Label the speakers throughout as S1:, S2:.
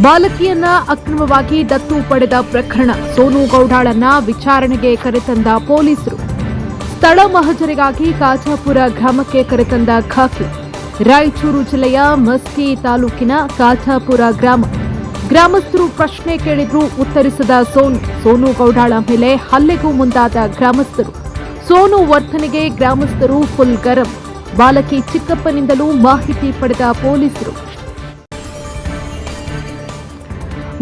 S1: ಬಾಲಕಿಯನ್ನ ಅಕ್ರಮವಾಗಿ ದತ್ತು ಪಡೆದ ಪ್ರಕರಣ ಸೋನು ಗೌಡಾಳನ್ನ ವಿಚಾರಣೆಗೆ ಕರೆತಂದ ಪೊಲೀಸರು. ಸ್ಥಳ ಮಹಜರಿಗಾಗಿ ಕಾಚಾಪುರ ಗ್ರಾಮಕ್ಕೆ ಕರೆತಂದ ಖಾಕಿ. ರಾಯಚೂರು ಜಿಲ್ಲೆಯ ಮಸ್ಕಿ ತಾಲೂಕಿನ ಕಾಚಾಪುರ ಗ್ರಾಮ. ಗ್ರಾಮಸ್ಥರು ಪ್ರಶ್ನೆ ಕೇಳಿದ್ರು ಉತ್ತರಿಸದ ಸೋನು ಸೋನು ಗೌಡಾಳ ಮೇಲೆ ಹಲ್ಲೆಗೂ ಮುಂದಾದ ಗ್ರಾಮಸ್ಥರು. ಸೋನು ವರ್ತನೆಗೆ ಗ್ರಾಮಸ್ಥರು ಫುಲ್ ಗರಂ. ಬಾಲಕಿ ಚಿಕ್ಕಪ್ಪನಿಂದಲೂ ಮಾಹಿತಿ ಪಡೆದ ಪೊಲೀಸರು.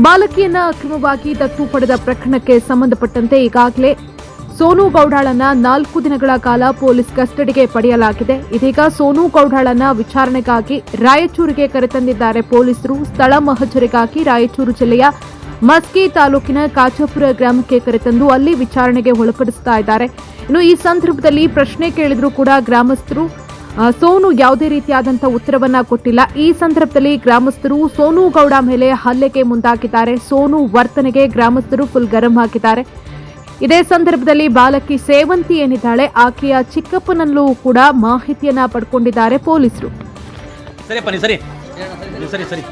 S1: ಬಾಲಕಿಯನ್ನ ಅಕ್ರಮವಾಗಿ ದತ್ತು ಪಡೆದ ಪ್ರಕರಣಕ್ಕೆ ಸಂಬಂಧಪಟ್ಟಂತೆ ಈಗಾಗಲೇ ಸೋನು ಗೌಡಾಳನ ನಾಲ್ಕು ದಿನಗಳ ಕಾಲ ಪೊಲೀಸ್ ಕಸ್ಟಡಿಗೆ ಪಡೆಯಲಾಗಿದೆ. ಇದೀಗ ಸೋನು ಗೌಡಾಳನ್ನ ವಿಚಾರಣೆಗಾಗಿ ರಾಯಚೂರಿಗೆ ಕರೆತಂದಿದ್ದಾರೆ ಪೊಲೀಸರು. ಸ್ಥಳ ಮಹಜರಿಗಾಗಿ ರಾಯಚೂರು ಜಿಲ್ಲೆಯ ಮಸ್ಕಿ ತಾಲೂಕಿನ ಕಾಚಾಪುರ ಗ್ರಾಮಕ್ಕೆ ಕರೆತಂದು ಅಲ್ಲಿ ವಿಚಾರಣೆಗೆ ಒಳಪಡಿಸ್ತಾ ಇದ್ದಾರೆ. ಇನ್ನು ಈ ಸಂದರ್ಭದಲ್ಲಿ ಪ್ರಶ್ನೆ ಕೇಳಿದರೂ ಕೂಡ ಗ್ರಾಮಸ್ಥರು ಸೋನು ಯಾವುದೇ ರೀತಿಯಾದಂಥ ಉತ್ತರವನ್ನ ಕೊಟ್ಟಿಲ್ಲ. ಈ ಸಂದರ್ಭದಲ್ಲಿ ಗ್ರಾಮಸ್ಥರು ಸೋನು ಗೌಡ ಮೇಲೆ ಹಲ್ಲೆಗೆ ಮುಂದಾಗಿದ್ದಾರೆ. ಸೋನು ವರ್ತನೆಗೆ ಗ್ರಾಮಸ್ಥರು ಫುಲ್ ಗರಂ ಹಾಕಿದ್ದಾರೆ ಇದೇ ಸಂದರ್ಭದಲ್ಲಿ ಬಾಲಕಿ ಸೇವಂತಿ ಏನಿದ್ದಾಳೆ, ಆಕೆಯ ಚಿಕ್ಕಪ್ಪನಲ್ಲೂ ಕೂಡ ಮಾಹಿತಿಯನ್ನ ಪಡ್ಕೊಂಡಿದ್ದಾರೆ ಪೊಲೀಸರು.
S2: ಸರಿ. ಸರಿ ಸರಿ
S3: ಸರಿ.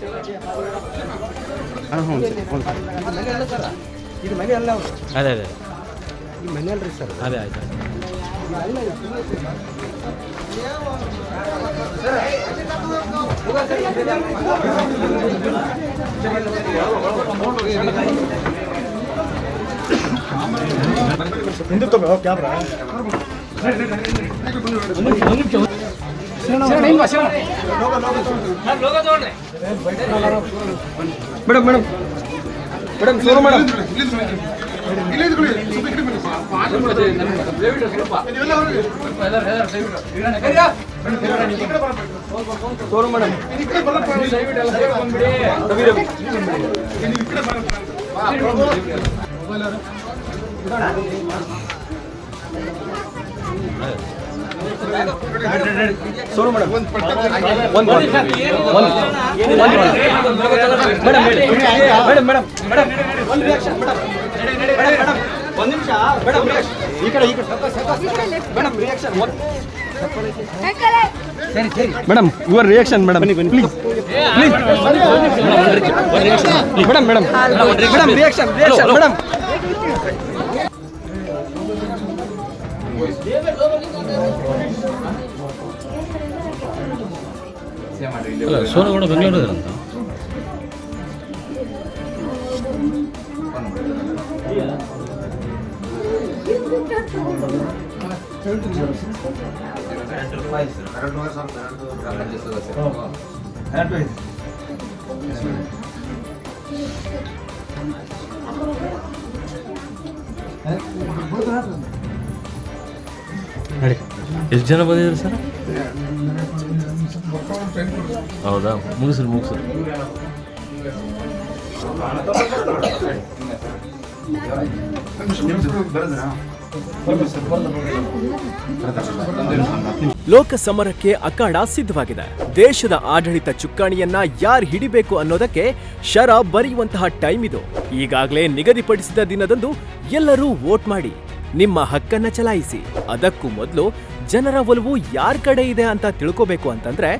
S3: ಹ್ಞೂ ಸರಿ ಹ್ಞೂ
S4: ಇದು ಮನೆ ಅಲ್ಲ ಅವ್ರು.
S2: ಅದೇ ಅದೇ
S4: ಈ ಮನೆ ಅಲ್ರಿ ಸರ್
S2: ಅದೇ ಆಯ್ತು
S4: ಮೇಡಮ್ ಮೇಡಮ್ ಮೇಡಮ್ ಶುರು ಮೇಡಮ್ ಶುರು ಮೇಡಮ್ ಶುರು ಮೇಡಮ್ ಒಂದು ಒಂದು ಒಂದು ಮೇಡಮ್ ಹೇಳಿ ಮೇಡಮ್ ಒಂದು ರಿಯಾಕ್ಷನ್ ಮೇಡಮ್ ಮೇಡಮ್ ಮೇಡಮ್ ಒಂದು ನಿಮಿಷ ಮೇಡಮ್ ಈ ಕಡೆ ಈ ಕಡೆ madam reaction madam your reaction madam please please madam madam madam reaction reaction madam
S2: ಅಲ್ಲ ಸೋನಗೌಡ ಬೆಂಗಳೂರು ಅಂತ ಹೇಳಿ ಎಷ್ಟು ಜನ ಬಂದಿದ್ರು ಸರ್ ಹೌದಾ? ಮುಗಿಸ್ರಿ ಮುಗಿಸ್ರಿ.
S5: ಲೋಕಸಮರಕ್ಕೆ ಅಖಾಡ ಸಿದ್ಧವಾಗಿದೆ. ದೇಶದ ಆಡಳಿತ ಚುಕ್ಕಾಣಿಯನ್ನ ಯಾರು ಹಿಡಿಬೇಕು ಅನ್ನೋದಕ್ಕೆ ಶರ ಬರೆಯುವಂತಹ ಟೈಮ್ ಇದು. ಈಗಾಗಲೇ ನಿಗದಿಪಡಿಸಿದ ದಿನದಂದು ಎಲ್ಲರೂ ವೋಟ್ ಮಾಡಿ, ನಿಮ್ಮ ಹಕ್ಕನ್ನ ಚಲಾಯಿಸಿ. ಅದಕ್ಕೂ ಮೊದಲು ಜನರ ಒಲವು ಯಾರ ಕಡೆ ಇದೆ ಅಂತ ತಿಳ್ಕೋಬೇಕು ಅಂತಂದ್ರೆ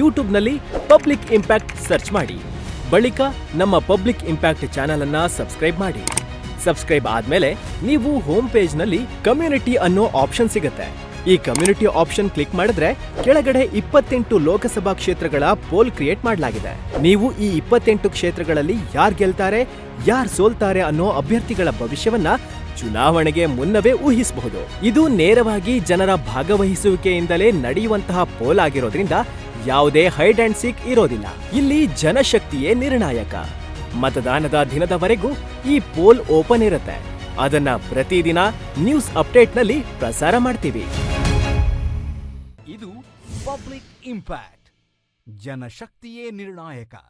S5: ಯೂಟ್ಯೂಬ್ನಲ್ಲಿ ಪಬ್ಲಿಕ್ ಇಂಪ್ಯಾಕ್ಟ್ ಸರ್ಚ್ ಮಾಡಿ. ಬಳಿಕ ನಮ್ಮ ಪಬ್ಲಿಕ್ ಇಂಪ್ಯಾಕ್ಟ್ ಚಾನೆಲ್ ಅನ್ನ ಸಬ್ಸ್ಕ್ರೈಬ್ ಮಾಡಿ. ಸಬ್ಸ್ಕ್ರೈಬ್ ಆದ್ಮೇಲೆ ನೀವು ಹೋಮ್ ಪೇಜ್ನಲ್ಲಿ ಕಮ್ಯುನಿಟಿ ಅನ್ನೋ ಆಪ್ಷನ್ ಸಿಗುತ್ತೆ. ಈ ಕಮ್ಯುನಿಟಿ ಆಪ್ಷನ್ ಕ್ಲಿಕ್ ಮಾಡಿದ್ರೆ ಕೆಳಗಡೆ ಇಪ್ಪತ್ತೆಂಟು ಲೋಕಸಭಾ ಕ್ಷೇತ್ರಗಳ ಪೋಲ್ ಕ್ರಿಯೇಟ್ ಮಾಡಲಾಗಿದೆ. ನೀವು ಈ ಇಪ್ಪತ್ತೆಂಟು ಕ್ಷೇತ್ರಗಳಲ್ಲಿ ಯಾರ್ ಗೆಲ್ತಾರೆ, ಯಾರ್ ಸೋಲ್ತಾರೆ ಅನ್ನೋ ಅಭ್ಯರ್ಥಿಗಳ ಭವಿಷ್ಯವನ್ನ ಚುನಾವಣೆಗೆ ಮುನ್ನವೇ ಊಹಿಸಬಹುದು. ಇದು ನೇರವಾಗಿ ಜನರ ಭಾಗವಹಿಸುವಿಕೆಯಿಂದಲೇ ನಡೆಯುವಂತಹ ಪೋಲ್ ಆಗಿರೋದ್ರಿಂದ ಯಾವುದೇ ಹೈಡ್ ಅಂಡ್ ಸೀಕ್ ಇರೋದಿಲ್ಲ. ಇಲ್ಲಿ ಜನಶಕ್ತಿಯೇ ನಿರ್ಣಾಯಕ. ಮತದಾನದ ದಿನದವರೆಗೂ ಈ ಪೋಲ್ ಓಪನ್ ಇರುತ್ತೆ. ಅದನ್ನ ಪ್ರತಿದಿನ ನ್ಯೂಸ್ ಅಪ್ಡೇಟ್ನಲ್ಲಿ ಪ್ರಸಾರ ಮಾಡ್ತೀವಿ.
S6: ಇದು ಪಬ್ಲಿಕ್ ಇಂಪ್ಯಾಕ್ಟ್ ಜನಶಕ್ತಿಯೇ ನಿರ್ಣಾಯಕ.